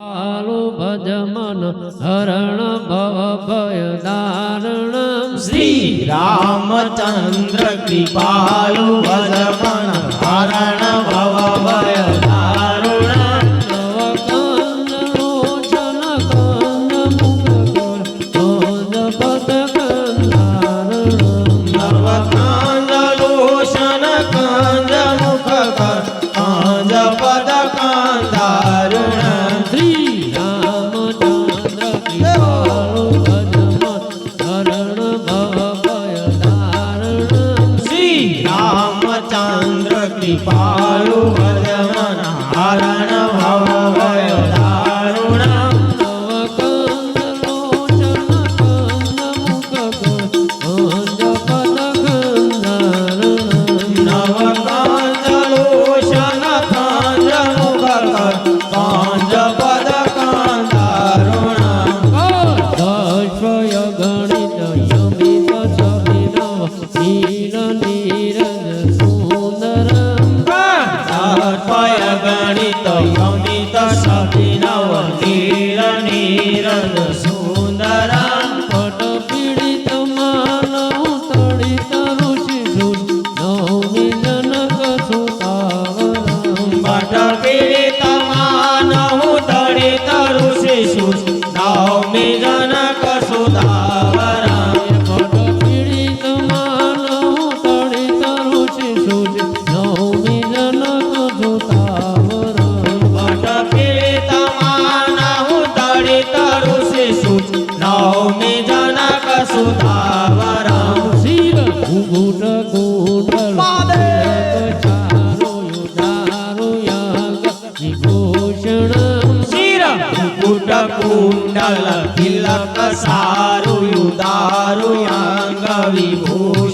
આલુ ભજમન હરણ ભવ ભય દારણ શ્રી રામચંદ્ર કૃપાલુ ભજમન હરણ પાળો હર સવિતા સતી પટ પીડિત માનવ તડિત ઋષિ ધૂન નવમી મંડળ તિલક સારું દારૂ અંગ વિભૂષણ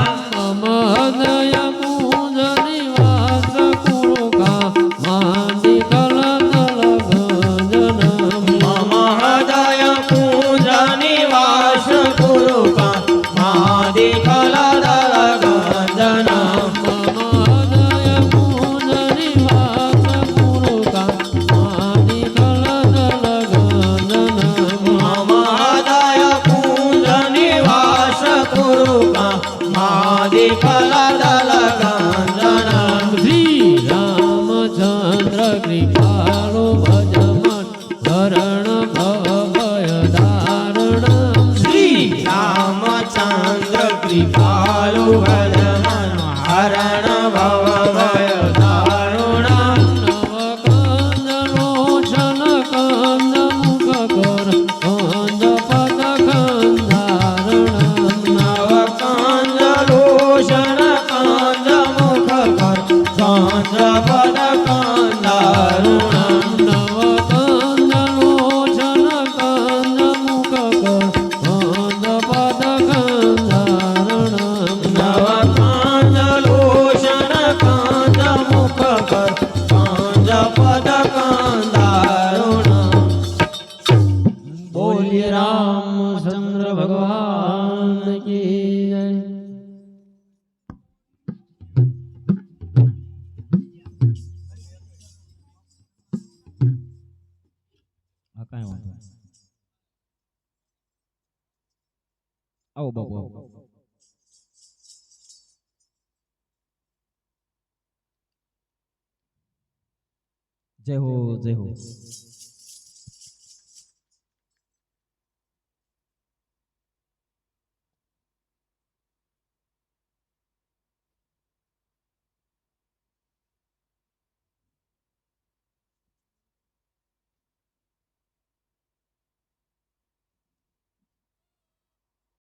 ચંદ્ર કૃપાળો ભજ બોલીએ રામચંદ્ર ભગવાન કી જય હા કાંઈ વાંધો નહીં. આવો બાપુ આવો જય હો જય હો